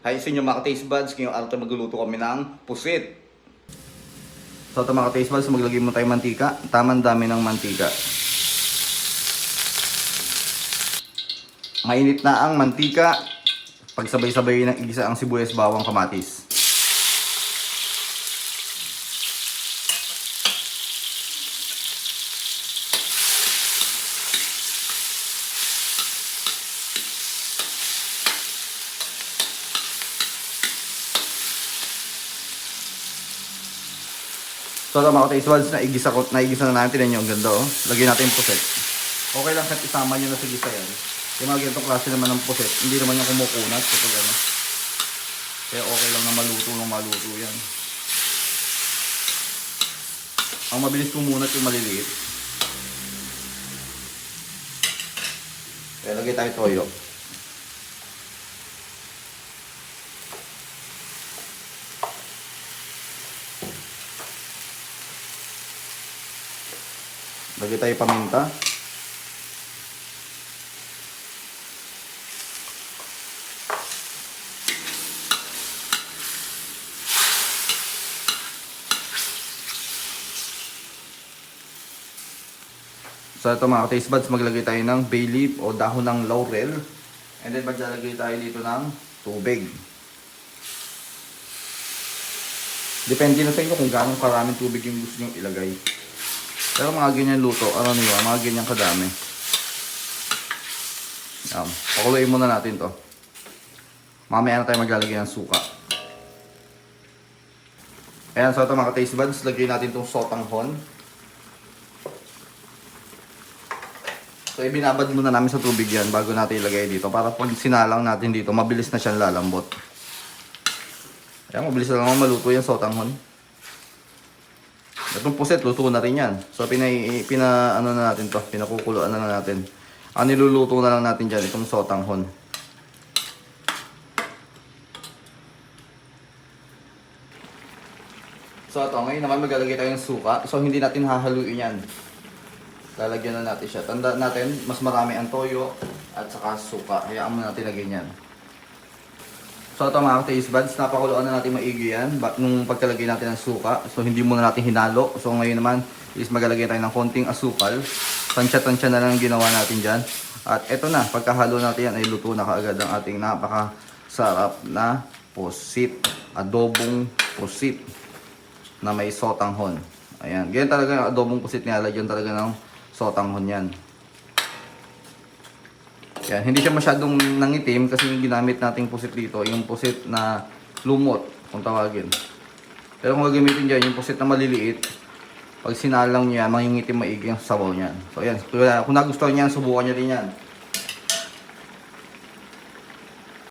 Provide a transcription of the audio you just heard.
Hi sa inyo mga taste buds, ngayong araw tayo magluluto kami ng pusit. So ito mga taste buds, maglagay mo tayo mantika. Tamang dami ng mantika. Mainit na ang mantika. Pagsabay-sabay ng igisa ang sibuyas, bawang, kamatis. So ito mga taste buds, naigisa, ko, naigisa na natin. Nyo, ang ganda oh. Lagyan natin yung puset. Okay lang kahit isama nyo na sa gisa yan. Yung mga ganitong klase naman ng puset, hindi naman yung kumukunat kapag ano. Kaya okay lang na maluto ng maluto yan. Ang mabilis kumunat yung maliliit. Kaya lagay tayo toyo. Lagay tayo paminta. So ito mga taste buds, maglagay tayo ng bay leaf o dahon ng laurel. And then maglalagay tayo dito ng tubig. Depende na sa inyo kung gaano karaming tubig yung gusto nyo ilagay. Pero mga ganyan luto, ano nyo, mga ganyan kadami. Yan. Pakuluin muna natin to. Mamaya na tayo maglalagay ng suka. Ayan, so ito mga taste buds, lagay natin itong sotanghon. So ibinabad muna namin sa tubig yan bago natin ilagay dito para pag sinalang natin dito, mabilis na siyang lalambot. Ayan, mabilis na lang maluto yung sotanghon. Itong puset, luto na rin yan. So, pina, pina ano na natin to, pinakukuluan na natin. Ang niluluto na lang natin dyan, itong sotanghon. So, ito, ngayon naman maglalagay tayo ng suka. So, hindi natin hahaluin yan. Lalagyan na natin siya. Tanda natin, mas marami ang toyo at saka suka. Hayaan mo natin lagyan yan. So ito mga taste buds, napakuluan na natin maigi yan nung pagkalagay natin ng suka. So hindi muna natin hinalo. So ngayon naman is magalagay tayo ng konting asukal. Tansya-tansya na lang ang ginawa natin dyan. At ito na, pagkahalo natin yan ay luto na kaagad ang ating napakasarap na pusit. Adobong pusit na may sotanghon. Ayan, ganyan talaga yung adobong pusit niya. Lagyan talaga ng sotanghon yan. Yan, hindi siya masyadong nangitim kasi yung ginamit nating pusit dito, yung pusit na lumot, kung tawagin. Pero kung gagamitin dyan, yung pusit na maliliit, pag sinalang niya, mangingitim maigi ang sabaw niyan. So yan, kung nagustuhan niya, subukan niya din yan.